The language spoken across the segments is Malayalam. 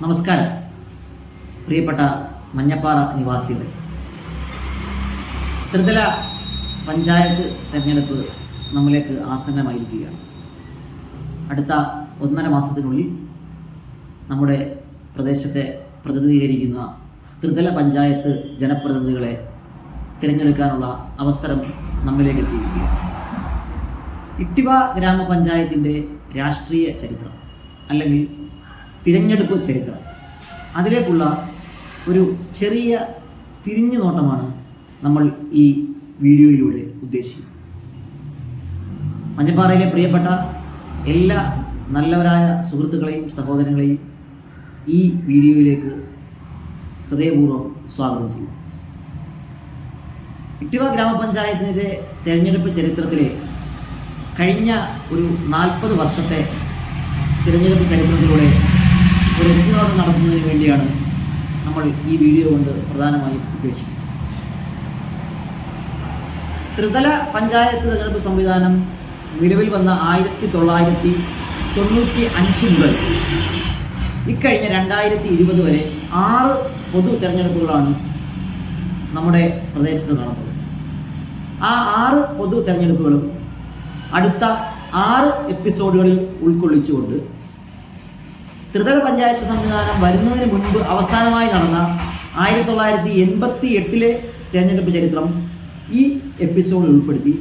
നമസ്കാരം. പ്രിയപ്പെട്ട മഞ്ഞപ്പാറ നിവാസികളെ ത്രിതല പഞ്ചായത്ത് തെരഞ്ഞെടുപ്പ് നമ്മിലേക്ക് ആസന്നമായിരിക്കുകയാണ്. അടുത്ത ഒന്നര മാസത്തിനുള്ളിൽ നമ്മുടെ പ്രദേശത്തെ പ്രതിനിധീകരിക്കുന്ന ത്രിതല പഞ്ചായത്ത് ജനപ്രതിനിധികളെ തിരഞ്ഞെടുക്കാനുള്ള അവസരം നമ്മിലേക്ക് എത്തിയിരിക്കുകയാണ്. ഇട്ടിവ ഗ്രാമപഞ്ചായത്തിന്റെ രാഷ്ട്രീയ ചരിത്രം അല്ലെങ്കിൽ തിരഞ്ഞെടുപ്പ് ചരിത്രം. അതിലേക്കുള്ള ഒരു ചെറിയ തിരിഞ്ഞു നോട്ടമാണ് നമ്മൾ ഈ വീഡിയോയിലൂടെ ഉദ്ദേശിക്കുന്നത്. മഞ്ഞപ്പാറയിലെ പ്രിയപ്പെട്ട എല്ലാ നല്ലവരായ സുഹൃത്തുക്കളെയും സഹോദരങ്ങളെയും ഈ വീഡിയോയിലേക്ക് ഹൃദയപൂർവം സ്വാഗതം ചെയ്യും ഇട്ടിവ ഗ്രാമപഞ്ചായത്തിന്റെ തിരഞ്ഞെടുപ്പ് ചരിത്രത്തിലെ കഴിഞ്ഞ ഒരു നാൽപ്പത് വർഷത്തെ തിരഞ്ഞെടുപ്പ് ചരിത്രത്തിലൂടെ ഒരു എത്തിനോട്ടം നടത്തുന്നതിന് വേണ്ടിയാണ് നമ്മൾ ഈ വീഡിയോ കൊണ്ട് പ്രധാനമായും ഉദ്ദേശിക്കുന്നത്. ത്രിതല പഞ്ചായത്ത് തെരഞ്ഞെടുപ്പ് സംവിധാനം നിലവിൽ വന്ന ആയിരത്തി തൊള്ളായിരത്തി തൊണ്ണൂറ്റി അഞ്ച് മുതൽ ഇക്കഴിഞ്ഞ രണ്ടായിരത്തി ഇരുപത് വരെ ആറ് പൊതു തെരഞ്ഞെടുപ്പുകളാണ് നമ്മുടെ പ്രദേശത്ത് നടന്നത്. ആ ആറ് പൊതു തെരഞ്ഞെടുപ്പുകളും അടുത്ത ആറ് എപ്പിസോഡുകളിൽ ഉൾക്കൊള്ളിച്ചുകൊണ്ട് ത്രിതല പഞ്ചായത്ത് സംവിധാനം വരുന്നതിന് മുൻപ് അവസാനമായി നടന്ന ആയിരത്തി തൊള്ളായിരത്തി എൺപത്തി എട്ടിലെ തെരഞ്ഞെടുപ്പ് ചരിത്രം ഈ എപ്പിസോഡിൽ ഉൾപ്പെടുത്തി.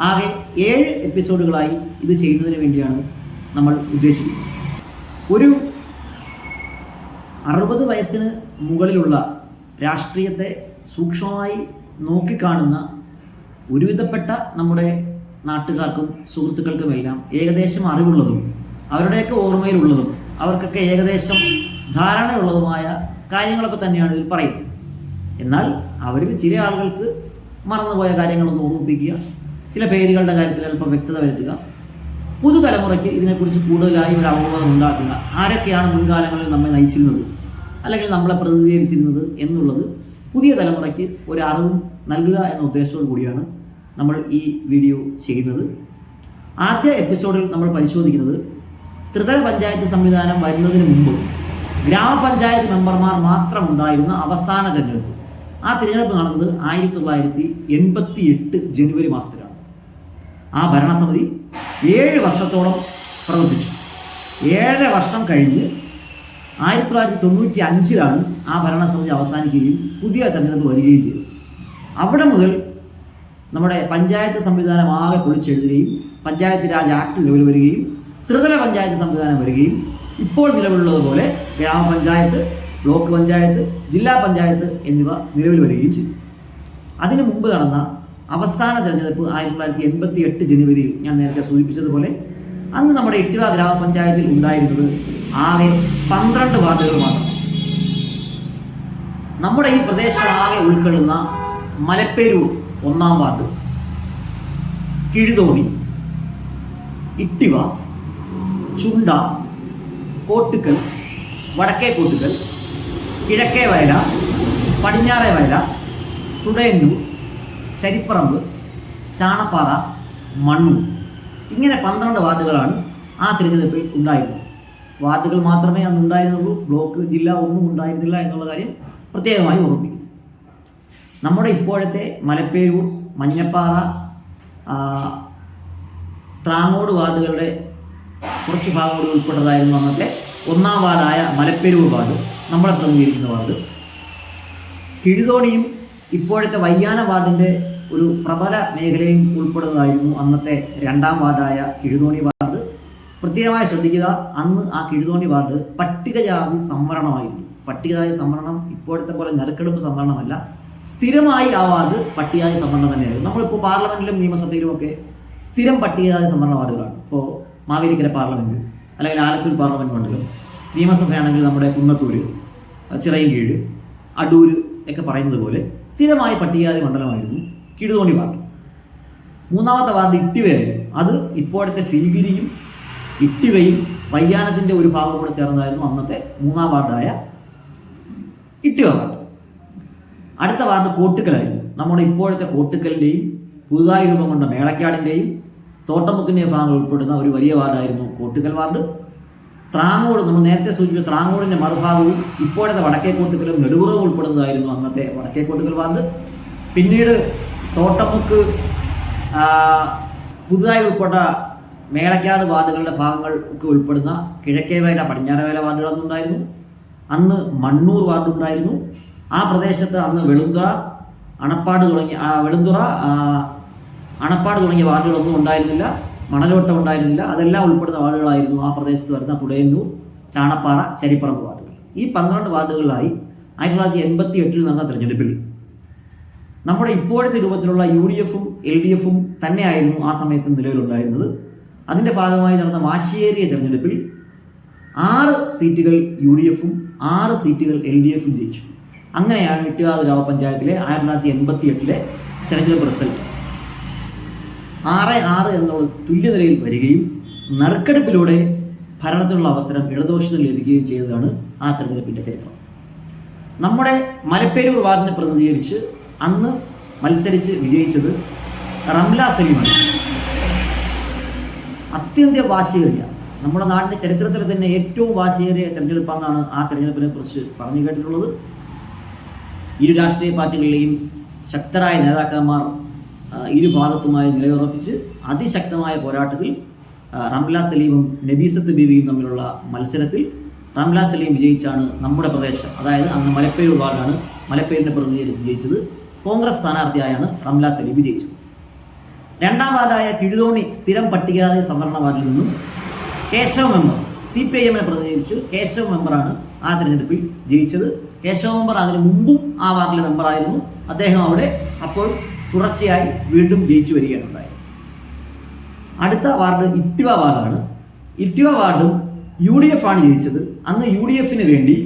ആകെ ഏഴ് എപ്പിസോഡുകളായി ഇത് ചെയ്യുന്നതിന് വേണ്ടിയാണ് നമ്മൾ ഉദ്ദേശിക്കുന്നത്. ഒരു അറുപത് വയസ്സിന് മുകളിലുള്ള രാഷ്ട്രീയത്തെ സൂക്ഷ്മമായി നോക്കിക്കാണുന്ന ഒരുവിധപ്പെട്ട നമ്മുടെ നാട്ടുകാർക്കും സുഹൃത്തുക്കൾക്കുമെല്ലാം ഏകദേശം അറിവുള്ളതും അവരുടെയൊക്കെ ഓർമ്മയിലുള്ളതും അവർക്കൊക്കെ ഏകദേശം ധാരണയുള്ളതുമായ കാര്യങ്ങളൊക്കെ തന്നെയാണ് ഇതിൽ പറയുന്നത്. എന്നാൽ അവരിൽ ചില ആളുകൾക്ക് മറന്നുപോയ കാര്യങ്ങളൊന്ന് ഓർമ്മിപ്പിക്കുക ചില പേരുകളുടെ കാര്യത്തിൽ അല്പം വ്യക്തത വരുത്തുക പുതുതലമുറയ്ക്ക് ഇതിനെക്കുറിച്ച് കൂടുതലായി ഒരു അവബോധം ഉണ്ടാക്കുക. ആരൊക്കെയാണ് മുൻകാലങ്ങളിൽ നമ്മെ നയിച്ചിരുന്നത്? അല്ലെങ്കിൽ നമ്മളെ പ്രതിനിധീകരിച്ചിരുന്നത് എന്നുള്ളത് പുതിയ തലമുറയ്ക്ക് ഒരു അറിവും നൽകുക എന്ന ഉദ്ദേശത്തോടു കൂടിയാണ് നമ്മൾ ഈ വീഡിയോ ചെയ്യുന്നത്. ആദ്യ എപ്പിസോഡിൽ നമ്മൾ പരിശോധിക്കുന്നത് ത്രിതല പഞ്ചായത്ത് സംവിധാനം വരുന്നതിന് മുമ്പ് ഗ്രാമപഞ്ചായത്ത് മെമ്പർമാർ മാത്രം ഉണ്ടായിരുന്ന അവസാന തെരഞ്ഞെടുപ്പ്. ആ തിരഞ്ഞെടുപ്പ് നടന്നത് ആയിരത്തി തൊള്ളായിരത്തി എൺപത്തി എട്ട് ജനുവരി മാസത്തിലാണ്. ആ ഭരണസമിതി ഏഴ് വർഷത്തോളം പ്രവർത്തിച്ചു. ഏഴര വർഷം കഴിഞ്ഞ് ആയിരത്തി തൊള്ളായിരത്തി തൊണ്ണൂറ്റി അഞ്ചിലാണ് ആ ഭരണസമിതി അവസാനിക്കുകയും പുതിയ തെരഞ്ഞെടുപ്പ് വരികയും ചെയ്തത്. അവിടെ മുതൽ നമ്മുടെ പഞ്ചായത്ത് സംവിധാനം ആകെ പൊളിച്ചെഴുതുകയും പഞ്ചായത്ത് രാജ് ആക്ട് നിലവിൽ വരികയും ത്രിതല പഞ്ചായത്ത് സംവിധാനം വരികയും ഇപ്പോൾ നിലവിലുള്ളതുപോലെ ഗ്രാമപഞ്ചായത്ത് ബ്ലോക്ക് പഞ്ചായത്ത് ജില്ലാ പഞ്ചായത്ത് എന്നിവ നിലവിൽ വരികയും ചെയ്തു. അതിനു മുമ്പ് നടന്ന അവസാന തെരഞ്ഞെടുപ്പ് ആയിരത്തി തൊള്ളായിരത്തി എൺപത്തി എട്ട് ജനുവരിയിൽ ഞാൻ നേരത്തെ സൂചിപ്പിച്ചതുപോലെ അന്ന് നമ്മുടെ ഇട്ടിവ ഗ്രാമപഞ്ചായത്തിൽ ഉണ്ടായിരുന്നത് ആകെ പന്ത്രണ്ട് വാർഡുകൾ മാത്രം നമ്മുടെ ഈ പ്രദേശം ആകെ ഉൾക്കൊള്ളുന്ന മലപ്പേരൂർ ഒന്നാം വാർഡ് കിഴുതോണി ഇട്ടിവ ചുണ്ട കോട്ടുക്കൽ വടക്കേ കോട്ടുക്കൽ കിഴക്കേ വയല പടിഞ്ഞാറേ വയല തുടയന്നൂർ ചരിപ്പറമ്പ് ചാണപ്പാറ മണ്ണൂർ. ഇങ്ങനെ പന്ത്രണ്ട് വാർഡുകളാണ് ആ തിരഞ്ഞെടുപ്പിൽ ഉണ്ടായിരുന്നത്. വാർഡുകൾ മാത്രമേ അന്ന് ഉണ്ടായിരുന്നുള്ളൂ ബ്ലോക്ക് ജില്ല ഒന്നും ഉണ്ടായിരുന്നില്ല എന്നുള്ള കാര്യം പ്രത്യേകമായി ഓർമ്മിപ്പിക്കുന്നു. നമ്മുടെ ഇപ്പോഴത്തെ മലപ്പേരൂർ മഞ്ഞപ്പാറ ത്രാങ്ങോട് വാർഡുകളുടെ കുറച്ച് ഭാഗങ്ങൾ ഉൾപ്പെട്ടതായിരുന്നു അന്നത്തെ ഒന്നാം വാർഡായ മലപ്പെരൂർ വാർഡ്. നമ്മളെ പ്രതിനിധീകരിക്കുന്ന വാർഡ്. കിഴുതോണിയും ഇപ്പോഴത്തെ വയ്യാന വാർഡിന്റെ ഒരു പ്രബല മേഖലയും ഉൾപ്പെടുന്നതായിരുന്നു അന്നത്തെ രണ്ടാം വാർഡായ കിഴുതോണി വാർഡ്. പ്രത്യേകമായി ശ്രദ്ധിക്കുക അന്ന് ആ കിഴുതോണി വാർഡ് പട്ടികജാതി സംവരണമായിരുന്നു. പട്ടികജാതി സംവരണം ഇപ്പോഴത്തെ പോലെ നറുക്കെടുപ്പ് സംവരണമല്ല. സ്ഥിരമായി ആ വാർഡ് പട്ടികജാതി സംവരണം തന്നെയായിരുന്നു. നമ്മളിപ്പോൾ പാർലമെന്റിലും നിയമസഭയിലും ഒക്കെ സ്ഥിരം പട്ടികജാതി സംവരണ വാർഡുകളാണ്. ഇപ്പോൾ മാവേലിക്കര പാർലമെന്റ് അല്ലെങ്കിൽ ആലത്തൂർ പാർലമെന്റ് മണ്ഡലം നിയമസഭയാണെങ്കിൽ നമ്മുടെ കുന്നത്തൂര് ചിറയൻകീഴ് അടൂര് ഒക്കെ പറയുന്നത് പോലെ സ്ഥിരമായി പട്ടികജാതി മണ്ഡലമായിരുന്നു കിടുതോണി വാർഡ്. മൂന്നാമത്തെ വാർഡ് ഇട്ടിവയായിരുന്നു അത് ഇപ്പോഴത്തെ ഫിൽഗിരിയും ഇട്ടിവയും വയ്യാനത്തിന്റെ ഒരു ഭാഗം കൂടെ ചേർന്നായിരുന്നു അന്നത്തെ മൂന്നാം വാർഡായ ഇട്ടിവ വാർഡ്. അടുത്ത വാർഡ് കോട്ടുക്കലായിരുന്നു. നമ്മുടെ ഇപ്പോഴത്തെ കോട്ടുക്കലിന്റെയും പുതുതായി രൂപം കൊണ്ട മേളക്കാടിന്റെയും തോട്ടമുക്കിന്റെയും ഭാഗങ്ങൾ ഉൾപ്പെടുന്ന ഒരു വലിയ വാർഡായിരുന്നു കോട്ടുകൽ വാർഡ്. ത്രാങ്ങോട് നമ്മൾ നേരത്തെ സൂചിപ്പിച്ച ത്രാങ്ങോടിന്റെ മറുഭാഗവും ഇപ്പോഴത്തെ വടക്കേ കോട്ടുകലും നെടുപുറവും ഉൾപ്പെടുന്നതായിരുന്നു അന്നത്തെ വടക്കേ കോട്ടുകൽ വാർഡ്. പിന്നീട് തോട്ടമുക്ക് പുതുതായി ഉൾപ്പെട്ട മേളക്കാട് വാർഡുകളുടെ ഭാഗങ്ങൾ ഒക്കെ ഉൾപ്പെടുന്ന കിഴക്കേവേല പടിഞ്ഞാറവേല വാർഡുകളൊന്നും ഉണ്ടായിരുന്നു അന്ന് മണ്ണൂർ വാർഡുണ്ടായിരുന്നു. ആ പ്രദേശത്ത് അന്ന് വെളുന്തുറ അണപ്പാട് തുടങ്ങിയ ആ, വെളുന്തുറ അണപ്പാട് തുടങ്ങിയ വാർഡുകളൊന്നും ഉണ്ടായിരുന്നില്ല മണലോട്ടം ഉണ്ടായിരുന്നില്ല. അതെല്ലാം ഉൾപ്പെടുന്ന വാർഡുകളായിരുന്നു ആ പ്രദേശത്ത് വരുന്ന കുടയന്നൂർ ചാണപ്പാറ ചരിപ്പറമ്പ് വാർഡുകൾ. ഈ പന്ത്രണ്ട് വാർഡുകളിലായി ആയിരത്തി തൊള്ളായിരത്തി എൺപത്തി എട്ടിൽ നടന്ന തെരഞ്ഞെടുപ്പിൽ നമ്മുടെ ഇപ്പോഴത്തെ രൂപത്തിലുള്ള യു ഡി എഫും എൽ ഡി എഫും തന്നെയായിരുന്നു ആ സമയത്ത് നിലവിലുണ്ടായിരുന്നത്. അതിന്റെ ഭാഗമായി നടന്ന വാശിയേറിയ തെരഞ്ഞെടുപ്പിൽ ആറ് സീറ്റുകൾ യു ഡി എഫും ആറ് സീറ്റുകൾ എൽ ഡി എഫും ജയിച്ചു. അങ്ങനെയാണ് ഇട്ടുകാവ് ഗ്രാമപഞ്ചായത്തിലെ ആയിരത്തി തൊള്ളായിരത്തി എൺപത്തി എട്ടിലെ തെരഞ്ഞെടുപ്പ് റിസൾട്ട്. ആറ് ആറ് എന്നുള്ള തുല്യനിലയിൽ വരികയും നറുക്കെടുപ്പിലൂടെ ഭരണത്തിനുള്ള അവസരം ഇടതുപക്ഷത്തിന് ലഭിക്കുകയും ചെയ്തതാണ് ആ തെരഞ്ഞെടുപ്പിന്റെ ചരിത്രം. നമ്മുടെ മലപ്പേരൂർ വാർഡിനെ പ്രതിനിധീകരിച്ച് അന്ന് മത്സരിച്ച് വിജയിച്ചത് റംല സലീമാണ്. അത്യന്ത വാശിയേറിയ നമ്മുടെ നാടിന്റെ ചരിത്രത്തിൽ തന്നെ ഏറ്റവും വാശിയേറിയ തെരഞ്ഞെടുപ്പാണെന്നാണ് ആ തെരഞ്ഞെടുപ്പിനെ കുറിച്ച് പറഞ്ഞു കേട്ടിട്ടുള്ളത്. ഇരു രാഷ്ട്രീയ പാർട്ടികളിലെയും ശക്തരായ നേതാക്കന്മാർ ആ, ഇരു ഭാഗത്തുമായി നിലയുറപ്പിച്ച് അതിശക്തമായ പോരാട്ടത്തിൽ റംലാ സലീമും നബീസത്ത് ബീവിയും തമ്മിലുള്ള മത്സരത്തിൽ റംല സലീം വിജയിച്ചാണ് നമ്മുടെ പ്രദേശം. അതായത് അന്ന് മലപ്പേരൂർ വാർഡാണ് മലപ്പേരിനെ പ്രതിനിധീകരിച്ച് ജയിച്ചത്. കോൺഗ്രസ് സ്ഥാനാർത്ഥിയായാണ് റംല സലീം വിജയിച്ചത്. രണ്ടാം വാർഡായ കിഴുതോണി സ്ഥിരം പട്ടികജാതി സംവരണ വാർഡിൽ നിന്നും Keshava member C P I എമ്മിനെ പ്രതിനിധീകരിച്ച് കേശവ മെമ്പറാണ് ആ തിരഞ്ഞെടുപ്പിൽ ജയിച്ചത്. കേശവ മെമ്പർ അതിന് മുമ്പും ആ വാർഡിലെ മെമ്പറായിരുന്നു. അദ്ദേഹം അവിടെ അപ്പോൾ തുടർച്ചയായി വീണ്ടും ജയിച്ചു വരികയാണ് അടുത്ത വാർഡ് ഇറ്റുവ വാർഡാണ് ഇറ്റുവ വാർഡും യു ഡി എഫ് ആണ് ജയിച്ചത്. അന്ന് യു ഡി എഫിന് വേണ്ടി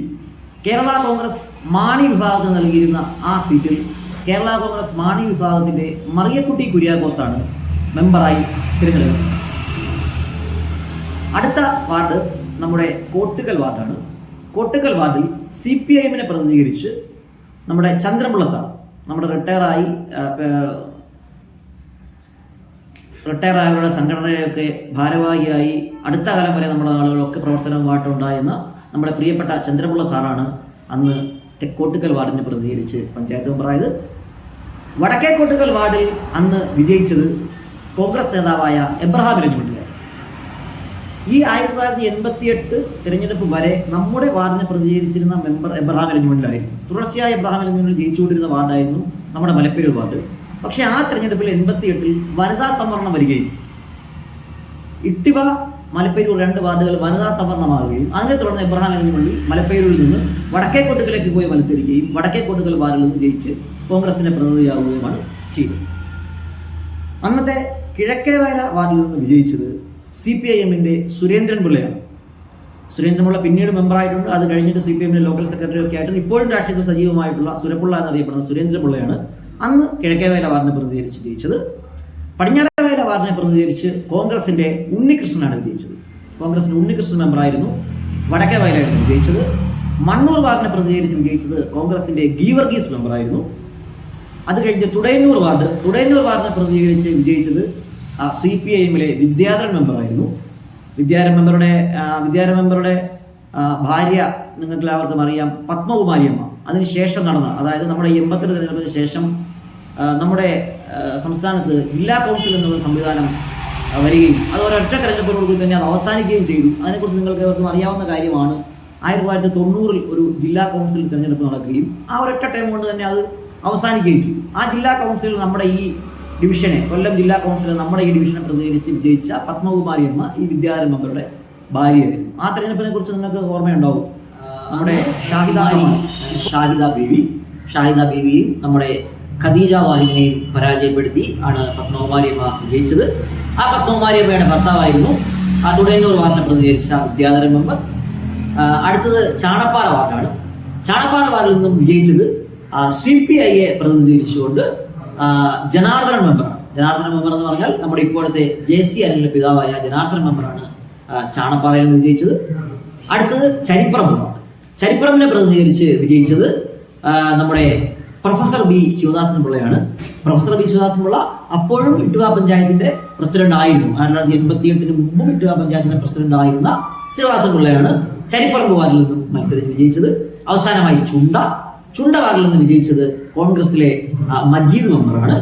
കേരള കോൺഗ്രസ് മാണി വിഭാഗത്തിന് നൽകിയിരുന്ന ആ സീറ്റിൽ കേരള കോൺഗ്രസ് മാണി വിഭാഗത്തിന്റെ മറിയക്കുട്ടി കുര്യാക്കോസാണ് മെമ്പറായി തിരഞ്ഞെടുക്കുന്നത് അടുത്ത വാർഡ് നമ്മുടെ കോട്ടുകൽ വാർഡാണ്. കോട്ടുകൽ വാർഡിൽ സി പി ഐ എമ്മിനെ പ്രതിനിധീകരിച്ച് നമ്മുടെ ചന്ദ്രപിള്ള സാർ നമ്മുടെ റിട്ടയറായി റിട്ടയർ ആയവരുടെ സംഘടനയിലൊക്കെ ഭാരവാഹിയായി അടുത്ത കാലം വരെ നമ്മുടെ ആളുകളൊക്കെ പ്രവർത്തനവുമായിട്ടുണ്ടായിരുന്ന നമ്മുടെ പ്രിയപ്പെട്ട ചന്ദ്രപിള്ള സാറാണ് അന്ന് തെക്കോട്ടുകൽ വാർഡിനെ പ്രതിനിധീകരിച്ച് പഞ്ചായത്ത് മെമ്പറായത് വടക്കേക്കോട്ടുകൽ വാർഡിൽ അന്ന് വിജയിച്ചത് കോൺഗ്രസ് നേതാവായ എബ്രഹാം രഞ്ജുമണ്ഡിയായിരുന്നു ഈ ആയിരത്തി തൊള്ളായിരത്തി എൺപത്തി എട്ട് തിരഞ്ഞെടുപ്പ് വരെ നമ്മുടെ വാർഡിനെ പ്രതിനിധീകരിച്ചിരുന്ന മെമ്പർ എബ്രഹാം എലിഞ്ഞുമണ്ണിലായിരുന്നു തുടർച്ചയായ എബ്രഹാം എലിഞ്ഞുമണ്ണിൽ ജയിച്ചുകൊണ്ടിരുന്ന വാർഡായിരുന്നു നമ്മുടെ മലപ്പേരൂർ വാർഡ്. പക്ഷേ ആ തിരഞ്ഞെടുപ്പിൽ എൺപത്തി എട്ടിൽ വനിതാ സംവരണം വരികയും ഇട്ടിവ മലപ്പേരൂർ രണ്ട് വാർഡുകൾ വനിതാ സംവരണമാകുകയും അതിനെ തുടർന്ന് എബ്രഹാം എലിഞ്ഞുമള്ളി മലപ്പേരൂരിൽ നിന്ന് വടക്കേ കോട്ടുകളിലേക്ക് പോയി മത്സരിക്കുകയും വടക്കേ കോട്ടുകൾ വാർഡിൽ നിന്ന് ജയിച്ച് കോൺഗ്രസിനെ പ്രതിനിധിയാവുകയുമാണ് ചെയ്തത്. അന്നത്തെ കിഴക്കേവേല വാർഡിൽ നിന്ന് വിജയിച്ചത് സി പി ഐ എമ്മിന്റെ സുരേന്ദ്രൻ പിള്ളയാണ് സുരേന്ദ്രൻപിള്ള പിന്നീട് മെമ്പറായിട്ടുണ്ട് അത് കഴിഞ്ഞിട്ട് സി പി എമ്മിന്റെ ലോക്കൽ സെക്രട്ടറി ഒക്കെ ആയിട്ട് ഇപ്പോഴും രാഷ്ട്രീയത്തിൽ സജീവമായിട്ടുള്ള സുരപ്പിള്ള എന്നറിയപ്പെടുന്ന സുരേന്ദ്രപിള്ളയാണ് അന്ന് കിഴക്കേവേല വാർഡിനെ പ്രതിനിധീകരിച്ച് ജയിച്ചത്. പടിഞ്ഞാറേവേല വാർഡിനെ പ്രതിനിധീകരിച്ച് കോൺഗ്രസിന്റെ ഉണ്ണികൃഷ്ണനാണ് വിജയിച്ചത് കോൺഗ്രസിന്റെ ഉണ്ണികൃഷ്ണൻ മെമ്പറായിരുന്നു വടക്കേവേലയായിരുന്നു വിജയിച്ചത് മണ്ണൂർ വാർഡിനെ പ്രതിനിധീകരിച്ച് വിജയിച്ചത് കോൺഗ്രസിന്റെ ഗീവർഗീസ് മെമ്പറായിരുന്നു അത് കഴിഞ്ഞ് തുടയന്നൂർ വാർഡ് തുടയന്നൂർ വാർഡിനെ പ്രതിനിധീകരിച്ച് വിജയിച്ചത് സി പി ഐ എമ്മിലെ വിദ്യാധരൻ മെമ്പറായിരുന്നു. വിദ്യാധരൻ മെമ്പറുടെ വിദ്യാരം മെമ്പറുടെ ഭാര്യ നിങ്ങൾക്ക് എല്ലാവർക്കും അറിയാം പത്മകുമാരിയമ്മ അതിനുശേഷം നടന്ന അതായത് നമ്മുടെ എൺപത്തിരണ്ട് തിരഞ്ഞെടുപ്പിന് ശേഷം നമ്മുടെ സംസ്ഥാനത്ത് ജില്ലാ കൗൺസിൽ എന്നുള്ള സംവിധാനം വരികയും അത് ഒരൊറ്റ തെരഞ്ഞെടുപ്പോടുകൂടി തന്നെ അത് അവസാനിക്കുകയും ചെയ്തു. അതിനെക്കുറിച്ച് നിങ്ങൾക്ക് എല്ലാവർക്കും അറിയാവുന്ന കാര്യമാണ് ആയിരത്തി തൊള്ളായിരത്തി തൊണ്ണൂറിൽ ഒരു ജില്ലാ കൗൺസിൽ തിരഞ്ഞെടുപ്പ് നടക്കുകയും ആ ഒരൊറ്റ ടൈം കൊണ്ട് തന്നെ അത് അവസാനിക്കുകയും ചെയ്തു. ആ ജില്ലാ കൗൺസിലിൽ നമ്മുടെ ഈ ഡിവിഷനെ കൊല്ലം ജില്ലാ കൗൺസിലർ നമ്മുടെ ഈ ഡിവിഷനെ പ്രതിനിധീകരിച്ച് വിജയിച്ച പത്മകുമാരി അമ്മ ഈ വിദ്യാരംഭങ്ങളുടെ ഭാര്യയായിരുന്നു ആ തെരഞ്ഞെടുപ്പിനെ കുറിച്ച് നിങ്ങൾക്ക് ഓർമ്മയുണ്ടാവും. നമ്മുടെ ഷാഹിദ ഷാഹിദ ബീവി ഷാഹിദ ബീവിയും നമ്മുടെ ഖദീജ വാഹിദിനെയും പരാജയപ്പെടുത്തി ആണ് പത്മകുമാരി അമ്മ വിജയിച്ചത്. ആ പത്മകുമാരി അമ്മയുടെ ഭർത്താവായിരുന്നു ആ തുടയന്നൂർ വാർഡിനെ പ്രതിനിധീകരിച്ച വിദ്യാധരൻ മെമ്പർ അടുത്തത് ചാണപ്പാറ വാർഡാണ്. ചാണപ്പാറ വാർഡിൽ നിന്നും വിജയിച്ചത് സി പി ഐയെ പ്രതിനിധീകരിച്ചുകൊണ്ട് ജനാർദ്ദനൻ മെമ്പറാണ് ജനാർദ്ദനൻ മെമ്പർ എന്ന് പറഞ്ഞാൽ നമ്മുടെ ഇപ്പോഴത്തെ ജെ സി അനിലിന്റെ പിതാവായ ജനാർദ്ദനൻ മെമ്പറാണ് ചാണപ്പാറയിൽ നിന്ന് വിജയിച്ചത്. അടുത്തത് ചരിപ്രമാണ് ചരിപ്രമിനെ പ്രതിനിധീകരിച്ച് വിജയിച്ചത് നമ്മുടെ പ്രൊഫസർ ബി ശിവദാസൻ പിള്ളയാണ്. പ്രൊഫസർ ബി ശിവദാസൻ പിള്ള അപ്പോഴും ഇട്ടുവ പഞ്ചായത്തിന്റെ പ്രസിഡന്റ് ആയിരുന്നു. ആയിരത്തി തൊള്ളായിരത്തി എൺപത്തി എട്ടിന് മുമ്പും ഇട്ടുവ പഞ്ചായത്തിന്റെ പ്രസിഡന്റ് ആയിരുന്ന ശിവദാസൻ പിള്ളയാണ് ചരിപ്പറമ്പ് വാർഡിൽ നിന്നും മത്സരിച്ച് വിജയിച്ചത്. അവസാനമായി ചുണ്ട ചുണ്ട വാർഡിൽ നിന്ന് വിജയിച്ചത് കോൺഗ്രസിലെ മജീദ് മെമ്പറാണ്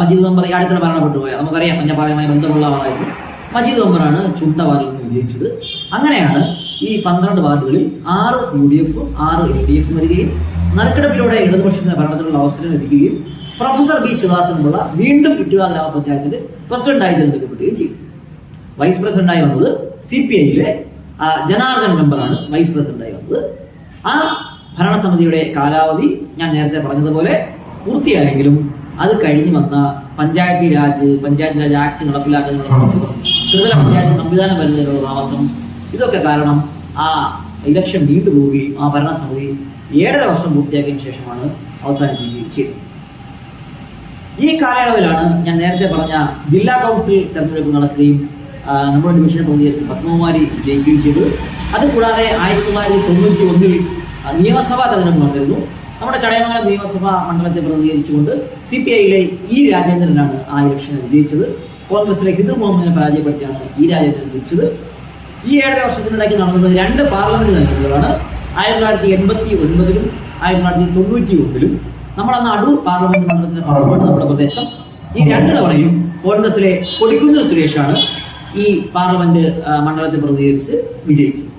മജീദ് മെമ്പർ ഈ അടുത്തിടെ മരണപ്പെട്ടു പോയ നമുക്കറിയാം പഞ്ചപാലയുമായി ബന്ധമുള്ള ആളായിരുന്നു മജീദ് മെമ്പറാണ് ചുണ്ടവാറിൽ നിന്ന് വിജയിച്ചത്. അങ്ങനെയാണ് ഈ പന്ത്രണ്ട് വാർഡുകളിൽ ആറ് യു ഡി എഫും ആറ് എൽ ഡി എഫും വരികയും നറുക്കെടുപ്പിലൂടെ ഇടതുപക്ഷത്തിന് ഭരണത്തിനുള്ള അവസരം ലഭിക്കുകയും പ്രൊഫസർ ബി ശിവദാസനുള്ള വീണ്ടും ഇട്ടുവാ ഗ്രാമപഞ്ചായത്തിന്റെ പ്രസിഡന്റായി തിരഞ്ഞെടുക്കപ്പെടുകയും ചെയ്തു. വൈസ് പ്രസിഡന്റായി വന്നത് സി പി ഐയിലെ ജനാർദ്ദൻ മെമ്പറാണ് വൈസ് പ്രസിഡന്റായി വന്നത്. ആ ഭരണസമിതിയുടെ കാലാവധി ഞാൻ നേരത്തെ പറഞ്ഞതുപോലെ പൂർത്തിയായെങ്കിലും അത് കഴിഞ്ഞു വന്ന പഞ്ചായത്തി രാജ് പഞ്ചായത്ത് രാജ് ആക്ട് നടപ്പിലാക്കുന്നതിനുള്ള താമസം ത്രിതല പഞ്ചായത്ത് സംവിധാനം വരുന്നതിനുള്ള താമസം ഇതൊക്കെ കാരണം ആ ഇലക്ഷൻ നീണ്ടുപോവുകയും ആ ഭരണസമിതി ഏഴര വർഷം പൂർത്തിയാക്കിയതിനു ശേഷമാണ് അവസാനിപ്പിക്കുകയും ചെയ്തത്. ഈ കാലയളവിലാണ് ഞാൻ നേരത്തെ പറഞ്ഞ ജില്ലാ കൗൺസിൽ തെരഞ്ഞെടുപ്പ് നടക്കുകയും നമ്മുടെ ഡിവിഷൻ പ്രതിനിധി പത്മകുമാരി ജയിക്കുകയും ചെയ്തു അതുകൂടാതെ ആയിരത്തി തൊള്ളായിരത്തി തൊണ്ണൂറ്റി ഒന്നിൽ നിയമസഭാ തെരഞ്ഞെടുപ്പ് നടന്നിരുന്നു നമ്മുടെ ചടയമംഗലം നിയമസഭാ മണ്ഡലത്തെ പ്രതിനിധീകരിച്ചുകൊണ്ട് സി പി ഐയിലെ ഇ രാജേന്ദ്രനാണ് ആ ഇലക്ഷനിൽ വിജയിച്ചത്. കോൺഗ്രസിലെ ഹിന്ദു മുഹമ്മദിനെ പരാജയപ്പെടുത്തിയാണ് ഇ രാജേന്ദ്രൻ വിജയിച്ചത്. ഈ ഏഴര വർഷത്തിനിടയ്ക്ക് നടന്നത് രണ്ട് പാർലമെന്റ് തെരഞ്ഞെടുപ്പുകളാണ്. ആയിരത്തി തൊള്ളായിരത്തി എൺപത്തി ഒൻപതിലും ആയിരത്തി തൊള്ളായിരത്തി തൊണ്ണൂറ്റി ഒന്നിലും നമ്മളന്ന് അടൂർ പാർലമെന്റ് മണ്ഡലത്തിന്റെ ഭാഗമാണ് നമ്മുടെ പ്രദേശം. ഈ രണ്ട് തവണയും കോൺഗ്രസിലെ കൊടിക്കുന്നിൽ സുരേഷാണ് ഈ പാർലമെന്റ് മണ്ഡലത്തെ പ്രതിനിധീകരിച്ച് വിജയിച്ചത്.